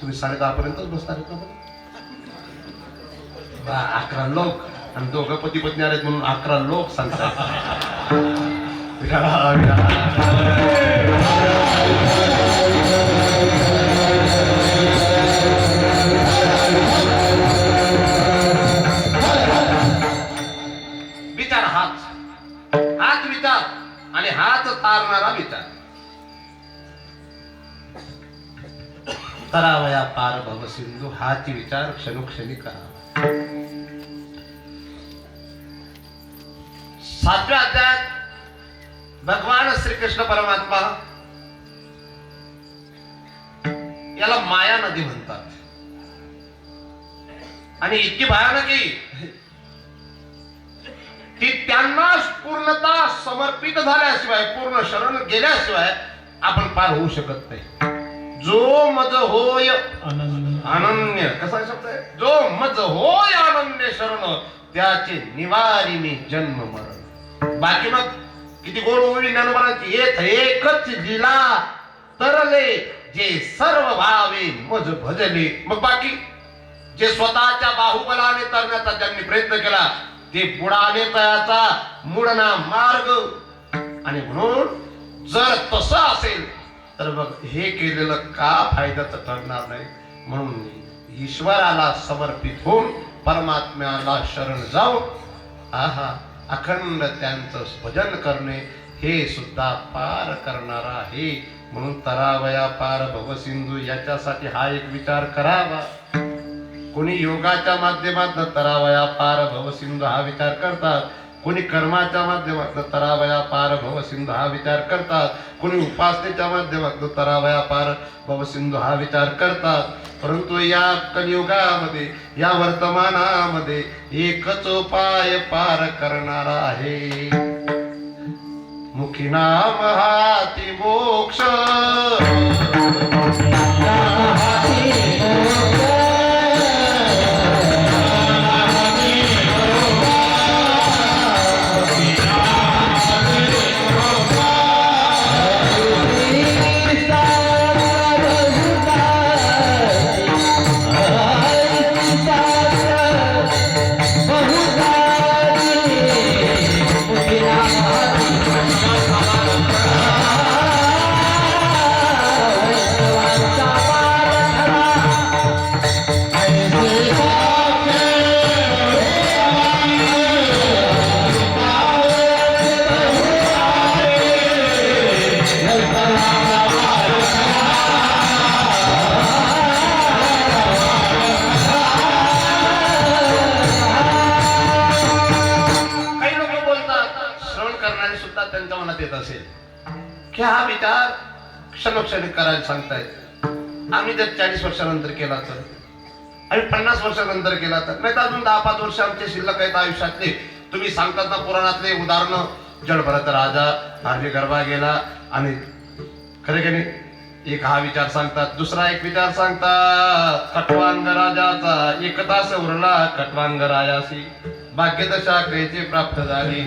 तुम्ही साडे दहा पर्यंतच बसणार आहेत ना बा, अकरा लोक. आणि दोघं पती पत्नी आलेत म्हणून अकरा लोक सांगतात. करावया पार भव सिंधू हाच विचार क्षणोक्षणी करावा सातव्या अध्यायात भगवान श्रीकृष्ण परमात्मा याला माया नदी म्हणतात आणि इतकी भयानक आहे की त्यांना पूर्णता समर्पित झाल्याशिवाय पूर्ण शरण गेल्याशिवाय आपण पार होऊ शकत नाही जो मज होय अनन्य. कसा शब्द आहे? जो मज होय अनन्य शरण त्याचे निवारिणी जन्म मरण. बाकी मग किती गोड ओळी ज्ञानोबरांची येथ एकच लिला तरले जे सर्व भावे मज भजले. मग बाकी जे स्वतःच्या बाहुबलाने तरण्याचा ज्यांनी प्रयत्न केला ते बुडाले तयाचा मुडना मार्ग. आणि म्हणून जर तसं असेल तर मग हे केलेलं का फायद्याचं ठरणार नाही? म्हणून ईश्वराला समर्पित होऊन परमात्म्याला शरण जाऊन आहा अखंड त्यांचं भजन करणे हे सुद्धा पार करणार आहे. म्हणून तरावया पार भवसिंधू याच्यासाठी हा एक विचार करावा. कोणी योगाच्या माध्यमातून तरावया पार भवसिंधू हा विचार करतात कोणी कर्माच्या माध्यमातून तरावया पार भवसिंधू हा विचार करतात. कोणी उपासनेच्या माध्यमातून तरावया पार भवसिंधू हा विचार करतात. परंतु या कलियुगामध्ये या वर्तमानामध्ये एकच उपाय पार करणारा आहे. मुखी नाम हाती मोक्ष करणारे सुद्धा त्यांच्या मनात येत असेल. की हा विचार क्षणोक्षणी करायला सांगतायत आम्ही जर चाळीस वर्षानंतर केला तर आम्ही पन्नास वर्षानंतर केला तर नाही तर अजून दहा पाच वर्ष आमचे शिल्लक आहेत आयुष्यातले. तुम्ही सांगतात ना पुराणातले उदाहरण जडभरात राजा आर्य गरबा गेला आणि खरे की नाही एक हा विचार सांगतात दुसरा एक विचार सांगतात कटवांग राजाचा एक सवरला कटवांग राजाशी भाग्यदशा कैची प्राप्त झाली.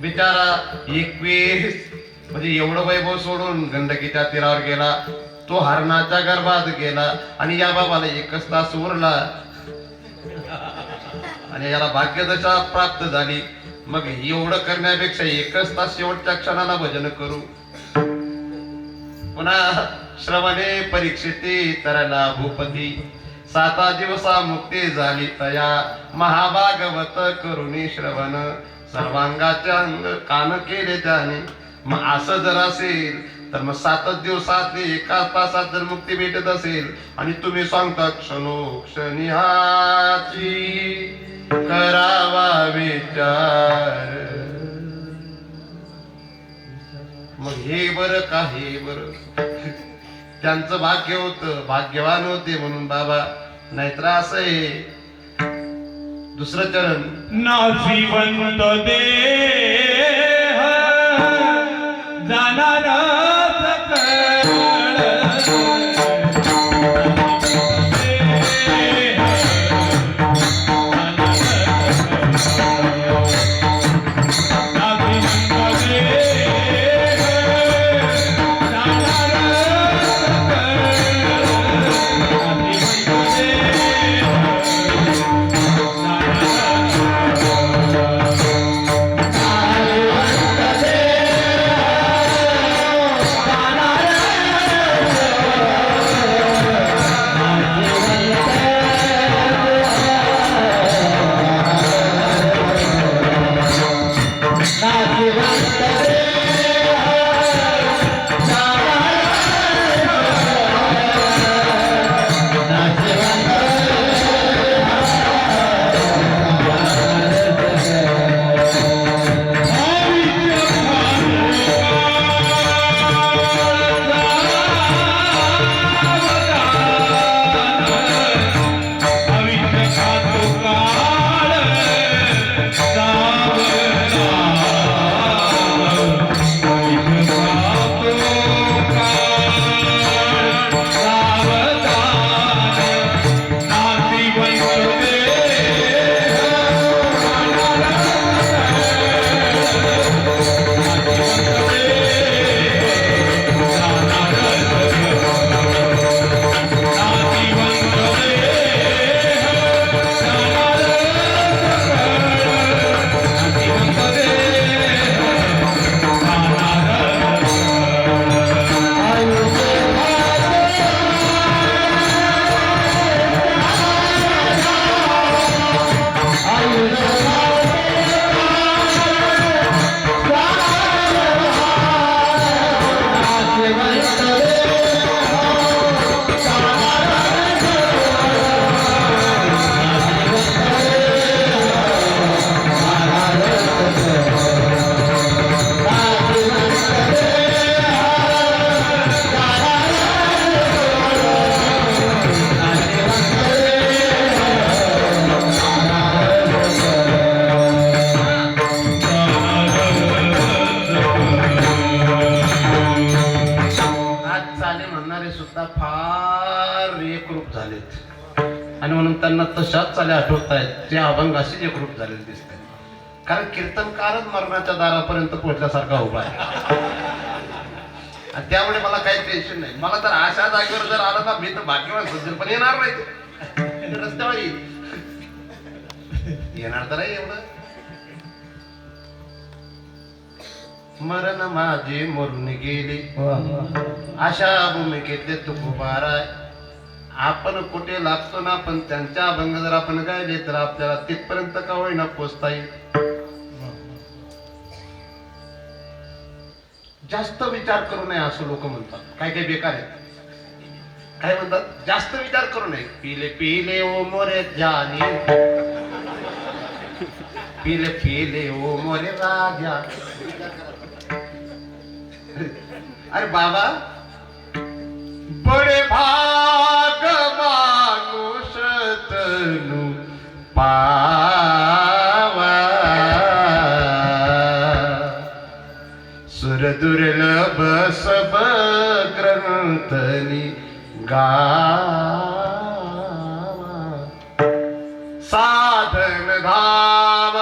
बिचारा एकवीस. म्हणजे एवढं वैभव सोडून गंडकीच्या तीरावर गेला. तो हरणाच्या गर्भात गेला आणि या बाबाला एकच तास उरला. आणि याला भाग्यदशा प्राप्त झाली. मग एवढं करण्यापेक्षा एकच तास शेवटच्या क्षणाला भजन करू. पुन्हा श्रवणे परीक्षिते तरला भूपती. साता दिवसा मुक्ती झाली तया. महाभागवत करुणी श्रवण. सर्वांगाचे अंग कान केले त्याने मग असं जर असेल तर मग सातच दिवसात एका तासात जर मुक्ती भेटत असेल आणि तुम्ही सांगता क्षणो क्षणिहाची करावा विचार. मग हे बर का हे बर? त्यांचं भाग्य होत भाग्यवान होते म्हणून बाबा. नाहीतर असं आहे. दुसरं चरण. नाशिवंत देह जाणार नाचले आणि म्हणून त्यांना तशाच चाल्या आठवत आहेत ते अभंग असेच एकरूप झालेले दिसत कारण कीर्तनकारच मरणाच्या दारापर्यंत पोहोचल्यासारखा उभा आहे. आणि त्यामुळे मला काही टेन्शन नाही. मला तर अशा जागेवर जर आला ना मी तर भाग्यवान सज्जन पण येणार नाही रस्त्यावर येईल. येणार तर आहे एवढं. मरण माझे मरून गेले. अशा भूमिकेतले तुकोबाराय आपण कुठे लागतो ना पण त्यांच्या अभंग जर आपण गायले तर आपल्याला तिथपर्यंत का होईना पोचता येईल? जास्त विचार करू नये असं लोक म्हणतात. काय काय बेकार आहेत? काय म्हणतात? जास्त विचार करू नये. पिले पिले ओ मोरे जानी. पिले पिले ओ मोरे राजा. अरे बाबा बडे भा ग्रंथनी गा. साधन धाम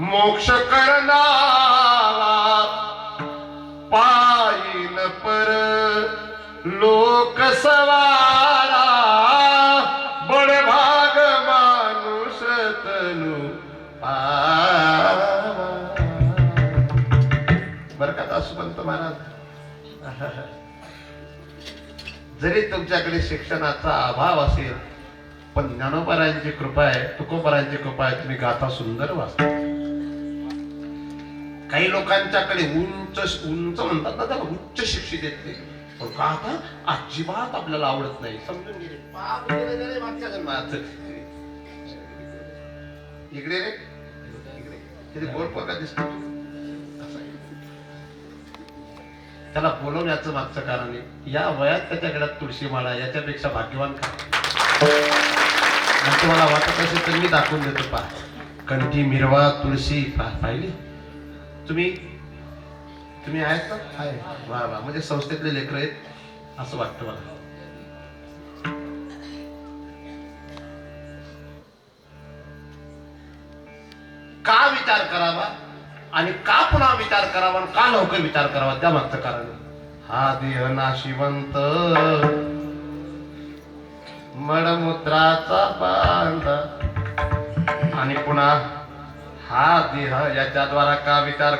मोक्ष करणावा पायीन पर लोक सवारा. बड भाग मानुष तनु पावा. बरं का दासुपंत महाराज? जरी तुमच्याकडे शिक्षणाचा अभाव असेल पण ज्ञानोपरायांची कृपा आहे तुकोपरायांची कृपा आहे तुम्ही गाथा सुंदर वाचता. काही लोकांच्याकडे उंच उंच म्हणतात ना त्याला उच्च शिक्षित येत नाही. पण गाथा अजिबात आपल्याला आवडत नाही. समजून गेले इकडे रे. इकडे. किती गोड पका दिसतो त्याला बोलवण्याचं मागचं कारण आहे. या वयात त्याच्या गळ्यात तुळशी माळा याच्यापेक्षा भाग्यवान का? तुम्हाला वाटत असेल तर मी दाखवून देतो पा कंठी मिरवा तुळशी पाहिली? तुम्ही? तुम्ही आहेत ना वा वा. म्हणजे संस्थेतले लेकर आहेत असं वाटतं मला. का विचार करावा? आणि का पुन्हा विचार करावा आणि का लवकर विचार करावा? त्या मागचं कारण हा देह नाशिवंत मडमुद्राचा बांधा. आणि पुन्हा हा देह याच्याद्वारा का विचार